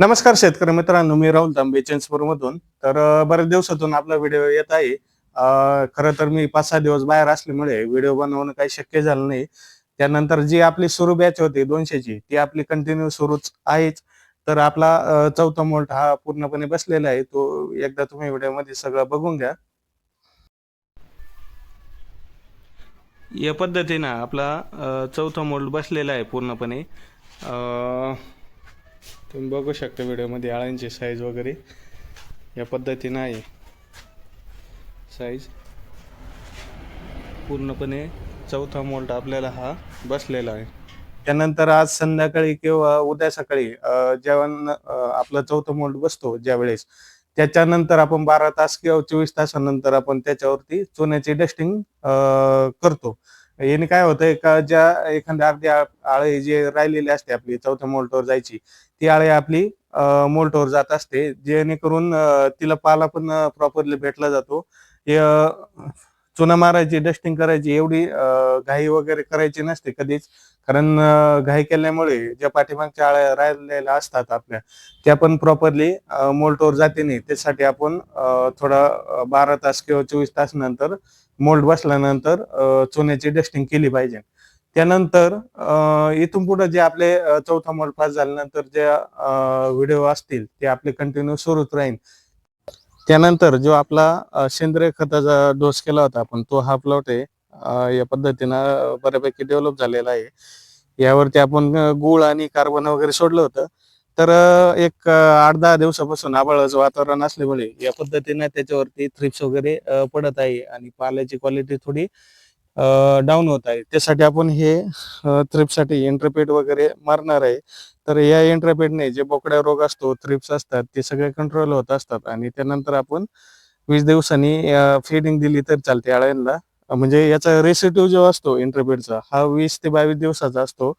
नमस्कार शेतकरी मित्रांनो मी राहुल तांबे मधून तर बऱ्याच दिवसातून आपला व्हिडिओ येत आहे. खर खरं तर मी पाच सहा दिवस बाहेर असल्यामुळे व्हिडिओ बनवणं काही शक्य झालं नाही. त्यानंतर जी आपली सुरू बॅच होती दोनशेची ती आपली कंटिन्यू सुरूच आहेच. तर आपला चौथा मोल्ट हा पूर्णपणे बसलेला आहे. तो एकदा तुम्ही व्हिडिओमध्ये सगळं बघून घ्या. या पद्धतीनं आपला चौथा मोल्ड बसलेला आहे पूर्णपणे. तुम्ही बघू शकता व्हिडिओमध्ये आळ्यांची साईज वगैरे. या पद्धतीनं आहे. साईज पूर्णपणे चौथा मोल्ट आपल्याला हा बसलेला आहे. त्यानंतर आज संध्याकाळी किंवा उद्या सकाळी जेवण आपला चौथा मोल्ट बसतो ज्या वेळेस त्याच्यानंतर आपण बारा तास किंवा चोवीस तासानंतर आपण त्याच्यावरती चुन्याची डस्टिंग करतो. याने काय होतंय का ज्या एखाद्या अर्धी आळे जे राहिलेली असते आपली चौथ्या मोल्टवर जायची ती आळे आपली मोल्टवर जात असते. जेणेकरून तिला पाला पण प्रॉपरली भेटला जातो. चुना मारायची डस्टिंग करायची एवढी घाई वगैरे करायची नसते कधीच. कारण घाई केल्यामुळे ज्या पाठीमागच्या आळ्या राहिलेल्या असतात आपल्या त्या पण प्रॉपरली मोल्टवर जाते नाही. त्यासाठी आपण थोडा बारा तास किंवा चोवीस तास नंतर मोल्ड बसल्यानंतर चुन्याची डस्टिंग केली पाहिजे. त्यानंतर इथून पुढे जे आपले चौथा मोल्ड पास झाल्यानंतर जे व्हिडिओ असतील ते आपले कंटिन्यू सुरूच राहील त्यानंतर जो आपला सेंद्रिय खताचा डोस केला होता आपण तो हा प्लॉट आहे या पद्धतीनं बऱ्यापैकी डेव्हलप झालेला आहे. यावरती आपण गुळ आणि कार्बन वगैरे सोडलं होतं. तर एक आठ दहा दिवसापासून आभाळाचं वातावरण असल्यामुळे या पद्धतीने त्याच्यावरती थ्रिप्स वगैरे पडत आहे आणि पाल्याची क्वालिटी थोडी डाऊन होत आहे. त्यासाठी आपण हे थ्रिपसाठी एंट्रपेट वगैरे मारणार आहे. तर या एंट्रपेटने जे बोकड्या रोग असतो थ्रिप्स असतात ते सगळे कंट्रोल होत असतात आणि त्यानंतर आपण वीस दिवसांनी फीडिंग दिली तर चालते अळ्यांना म्हणजे याचा रेसिटिव्ह जो असतो इंटरपेडचा हा वीस ते बावीस दिवसाचा असतो.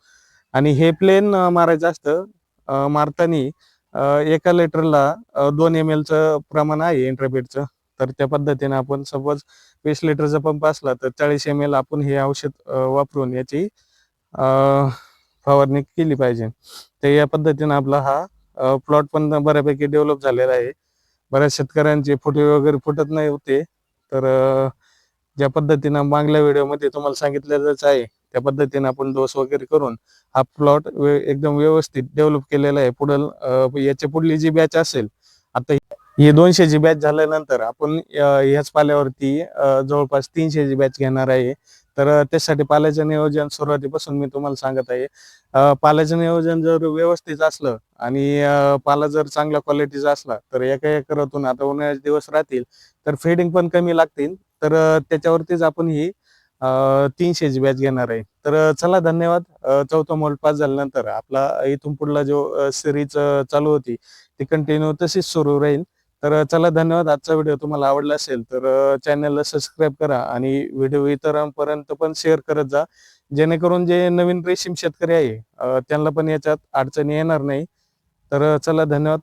आणि हे प्लेन मारायचं असतं मारताना मारतानी एका लिटरला दोन एम एलचं प्रमाण आहे इंटरपेडचं तर त्या पद्धतीने आपण सपोज वीस लिटरचा पंप असला तर चाळीस एम एल आपण हे औषध वापरून याची फवारणी केली पाहिजे. तर या पद्धतीने आपला हा प्लॉट पण बऱ्यापैकी डेव्हलप झालेला आहे. बऱ्याच शेतकऱ्यांचे फुटे वगैरे फुटत नाही होते. तर ज्या पद्धतीनं मागल्या व्हिडिओमध्ये तुम्हाला सांगितलेलंच आहे त्या पद्धतीने आपण डोस वगैरे करून हा प्लॉट एकदम व्यवस्थित डेव्हलप केलेला आहे. पुढं याच्या पुढली जी बॅच असेल आता ही दोनशेची बॅच झाल्यानंतर आपण ह्याच पाल्यावरती जवळपास तीनशेची बॅच घेणार आहे. तर त्यासाठी पाल्याचं नियोजन सुरुवातीपासून मी तुम्हाला सांगत आहे. पाल्याचं नियोजन जर व्यवस्थित असलं आणि पाला जर चांगल्या क्वालिटीचा असला तर एका एकरातून आता उन्हाळ्याचे दिवस राहतील तर फेडिंग पण कमी लागतील. तर त्याच्यावरतीच आपण ही तीनशेची बॅच घेणार आहे. तर चला धन्यवाद. चौथा मोल्ड पास झाल्यानंतर आपला इथून पुढला जो सिरीज चालू होती ती कंटिन्यू तशीच सुरू राहील. तर चला धन्यवाद. आजचा व्हिडिओ तुम्हाला आवडला असेल तर चॅनलला सबस्क्राईब करा आणि व्हिडिओ इतरांपर्यंत पण शेअर करत जा. जेणेकरून जे नवीन रेशीम शेतकरी आहे त्यांना पण याच्यात अडचणी येणार नाही. तर चला धन्यवाद.